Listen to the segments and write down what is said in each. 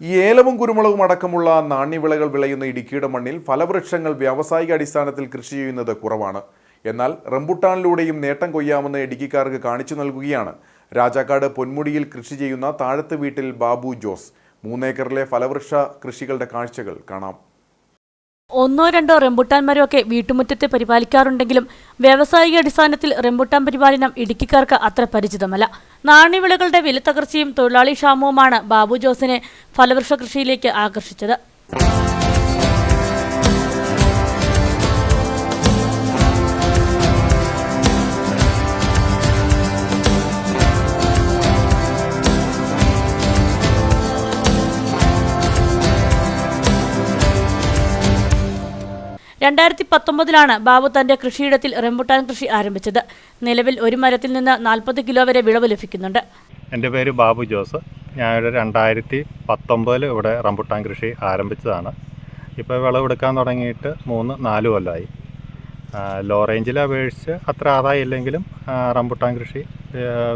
ഈ ഏലവും കുരുമുളകും അടക്കമുള്ള നാണ്യവിളകൾ വിളയുന്ന ഇടുക്കിയുടെ മണ്ണിൽ ഫലവൃക്ഷങ്ങൾ വ്യാവസായിക അടിസ്ഥാനത്തിൽ കൃഷി ചെയ്യുന്നത് കുറവാണ്. എന്നാൽ റംബുട്ടാനിലൂടെയും നേട്ടം കൊയ്യാമെന്ന് ഇടുക്കിക്കാർക്ക് കാണിച്ചു നൽകുകയാണ്. രാജാക്കാട് പൊന്മുടിയിൽ കൃഷി ചെയ്യുന്ന താഴത്ത് വീട്ടിൽ ബാബു ജോസ്. മൂന്നേക്കറിലെ ഫലവൃക്ഷ കൃഷികളുടെ കാഴ്ചകൾ കാണാം. ഒന്നോ രണ്ടോ റംബുട്ടാൻ മരമൊക്കെ വീട്ടുമുറ്റത്തെ പരിപാലിക്കാറുണ്ടെങ്കിലും വ്യാവസായിക അടിസ്ഥാനത്തിൽ റംബുട്ടാൻ പരിപാലനം ഇടുക്കിക്കാർക്ക് അത്ര പരിചിതമല്ല. നാണ്യവിളകളുടെ വിലത്തകർച്ചയും തൊഴിലാളി ക്ഷാമവുമാണ് ബാബു ജോസിനെ ഫലവൃക്ഷ കൃഷിയിലേക്ക് ആകർഷിച്ചത്. രണ്ടായിരത്തി പത്തൊമ്പതിലാണ് ബാബു തന്റെ കൃഷിയിടത്തിൽ റംബുട്ടാൻ കൃഷി ആരംഭിച്ചത്. നിലവിൽ ഒരു മരത്തിൽ നിന്ന് നാൽപ്പത് കിലോ വരെ വിളവ് ലഭിക്കുന്നുണ്ട്. എന്റെ പേര് ബാബു ജോസ്. ഞാനൊരു രണ്ടായിരത്തി പത്തൊമ്പതിൽ ഇവിടെ റംബുട്ടാൻ കൃഷി ആരംഭിച്ചതാണ്. ഇപ്പോൾ വിളവെടുക്കാൻ തുടങ്ങിയിട്ട് മൂന്ന് നാല് കൊല്ലമായി. ലോ റേഞ്ചിൽ അപേക്ഷിച്ച് അത്ര ആദായം ഇല്ലെങ്കിലും റംബുട്ടാൻ കൃഷി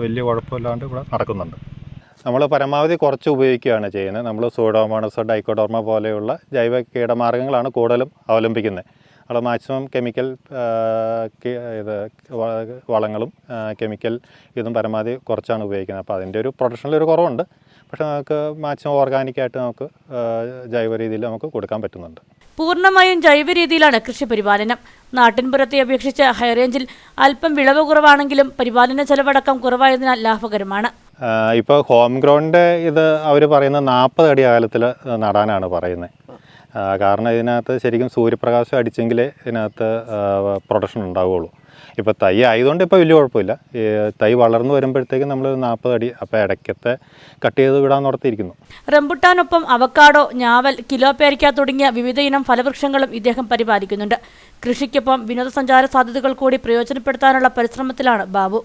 വലിയ കുഴപ്പമില്ലാണ്ട് ഇവിടെ നടക്കുന്നുണ്ട്. നമ്മൾ പരമാവധി കുറച്ച് ഉപയോഗിക്കുകയാണ് ചെയ്യുന്നത്. നമ്മൾ സൂഡോമോണസ് ഡൈക്കോഡോർമ പോലെയുള്ള ജൈവ കീടമാർഗങ്ങളാണ് കൂടുതലും അവലംബിക്കുന്നത്. നമ്മൾ മാക്സിമം കെമിക്കൽ ഇത് വളങ്ങളും കെമിക്കൽ ഇതും പരമാവധി കുറച്ചാണ് ഉപയോഗിക്കുന്നത്. അപ്പോൾ അതിന്റെ ഒരു പ്രൊഡക്ഷനിൽ ഒരു കുറവുണ്ട്. പക്ഷേ നമുക്ക് മാക്സിമം ഓർഗാനിക്കായിട്ട് നമുക്ക് ജൈവ രീതിയിൽ നമുക്ക് കൊടുക്കാൻ പറ്റുന്നുണ്ട്. പൂർണമായും ജൈവ രീതിയിലാണ് കൃഷി പരിപാലനം. നാട്ടിൻപുറത്തെ അപേക്ഷിച്ച് ഹൈറേഞ്ചിൽ അല്പം വിളവ് കുറവാണെങ്കിലും പരിപാലന ചെലവടക്കം കുറവായതിനാൽ ലാഭകരമാണ്. ഇപ്പോൾ ഹോം ഗ്രൗണ്ട് ഇത് അവർ പറയുന്ന നാൽപ്പത് അടി അകലത്തിൽ നടാനാണ് പറയുന്നത്. കാരണം ഇതിനകത്ത് ശരിക്കും സൂര്യപ്രകാശം അടിച്ചെങ്കിലേ ഇതിനകത്ത് പ്രൊഡക്ഷൻ ഉണ്ടാവുകയുള്ളൂ ഇപ്പോൾ തൈ ആയതുകൊണ്ട് ഇപ്പോൾ വലിയ കുഴപ്പമില്ല. തൈ വളർന്നു വരുമ്പോഴത്തേക്കും നമ്മൾ നാൽപ്പത് അടി അപ്പോൾ ഇടയ്ക്കത്തെ കട്ട് ചെയ്ത് വിടാൻ നടത്തിയിരിക്കുന്നു റംബുട്ടാനൊപ്പം അവക്കാടോ ഞാവൽ കിലോ പേരിക്ക തുടങ്ങിയ വിവിധ ഇനം ഫലവൃക്ഷങ്ങളും ഇദ്ദേഹം പരിപാലിക്കുന്നുണ്ട്. കൃഷിക്കൊപ്പം വിനോദസഞ്ചാര സാധ്യതകൾ കൂടി പ്രയോജനപ്പെടുത്താനുള്ള പരിശ്രമത്തിലാണ് ബാബു.